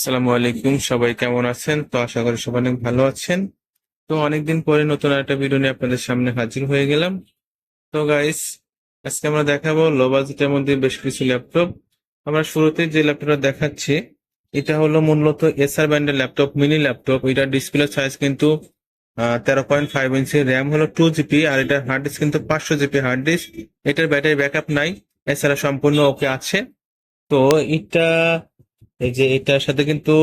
আসসালামু আলাইকুম, সবাই কেমন আছেন? তো আশা করি সবাই অনেক ভালো আছেন। তো অনেকদিন পরে নতুন একটা ভিডিও নিয়ে আপনাদের সামনে হাজির হয়ে গেলাম। তো গাইস আজকে আমরা দেখাবো লো বাজেটের মধ্যে বেশ কিছু ল্যাপটপ আমরা শুরুতে যে ল্যাপটপটা দেখাচ্ছি, এটা হলো মূলত এসআর ব্যান্ডের ল্যাপটপ মিনি ল্যাপটপ এটার ডিসপ্লে সাইজ কিন্তু তেরো পয়েন্ট ফাইভ ইঞ্চি র্যাম হলো টু জিবি আর এটার হার্ড ডিস্ক কিন্তু পাঁচশো জিবি হার্ড ডিস্ক এটার ব্যাটারি ব্যাকআপ নাই, এছাড়া সম্পূর্ণ ওকে আছে। তো এটা এই যে এটার সাথে কিন্তু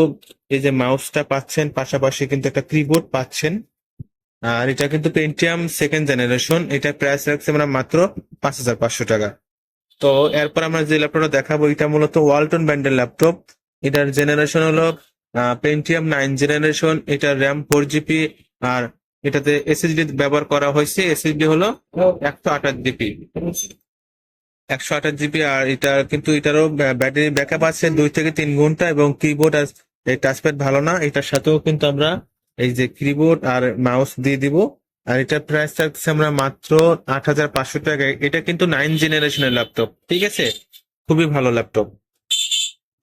এই যে মাউসটা পাচ্ছেন, পাশাপাশি কিন্তু একটা কিবোর্ড পাচ্ছেন। আর এটা কিন্তু পেন্টিয়াম সেকেন্ড জেনারেশন এটা প্রাইস রাখছে আমরা মাত্র পাঁচ হাজার পাঁচশো টাকা। তো এরপর আমরা যে ল্যাপটপটা দেখাবো, এটা মূলত ওয়ালটন ব্র্যান্ডের ল্যাপটপ এটার জেনারেশন হলো পেন্টিয়াম নাইন জেনারেশন এটার র্যাম ফোর জিবি আর এটাতে এসএসডি ব্যবহার করা হয়েছে। এসএসডি হলো একশো আঠাশ জিবি একশো আঠাশ জিবি, আর এটা কিন্তু এটারও ব্যাটারি ব্যাকআপ আছে দুই থেকে তিন ঘণ্টা এবং কিবোর্ড আর এই টাচপ্যাড ভালো না। এটার সাথেও কিন্তু আমরা এই যে কিবোর্ড আর মাউস দিয়ে দিব। আর এটার প্রাইস থাকছে আমরা মাত্র আট হাজার পাঁচশো টাকা। এটা কিন্তু নাইন জেনারেশনের ল্যাপটপ ঠিক আছে? খুবই ভালো ল্যাপটপ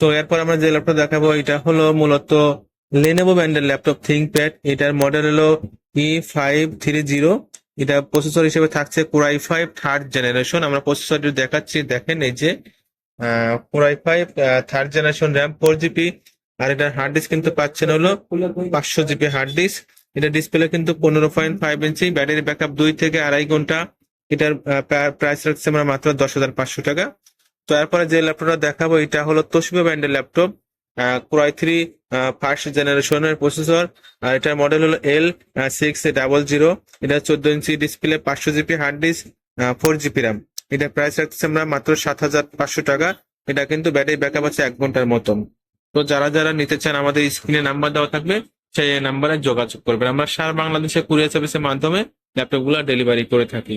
তো এরপর আমরা যে ল্যাপটপ দেখাবো, এটা হলো মূলত লেনোভো ব্র্যান্ডের ল্যাপটপ থিঙ্কপ্যাড এটার মডেল হলো ই ফাইভ থ্রি জিরো এটা প্রসেসর হিসেবে থাকছে কোরাই ফাইভ থার্ড জেনারেশন আমরা প্রসেসরটি দেখাচ্ছি, দেখেন এই যে core i five third generation RAM four GB আর এটার হার্ড ডিস্ক কিন্তু পাচ্ছেন হলো পাঁচশো জিবি হার্ড ডিস্ক এটা ডিসপ্লে কিন্তু পনেরো point five inch battery backup দুই থেকে আড়াই ঘণ্টা। এটার প্রাইস রাখছে আমরা মাত্র দশ হাজার পাঁচশো টাকা। তো এরপরে যে ল্যাপটপটা দেখাবো, এটা হলো তোশিবা ব্র্যান্ডের laptop core i three first জেনারেশনের প্রসেসর আর এটার মডেল হলো এল সিক্স ডাবল জিরো এটা চোদ্দ ইঞ্চি ডিসপ্লে পাঁচশো GB hard disk four GB RAM এটা প্রাইস রাখছে আমরা মাত্র সাত হাজার পাঁচশো টাকা। এটা কিন্তু ব্যাটারি ব্যাকআপ আছে এক ঘণ্টার মতন। তো যারা যারা নিতে চান, আমাদের স্ক্রিনে নাম্বার দেওয়া থাকবে, সেই নাম্বারে যোগাযোগ করবেন। আমরা সারা বাংলাদেশে কুরিয়ার সার্ভিসের মাধ্যমে ল্যাপটপগুলা ডেলিভারি করে থাকি।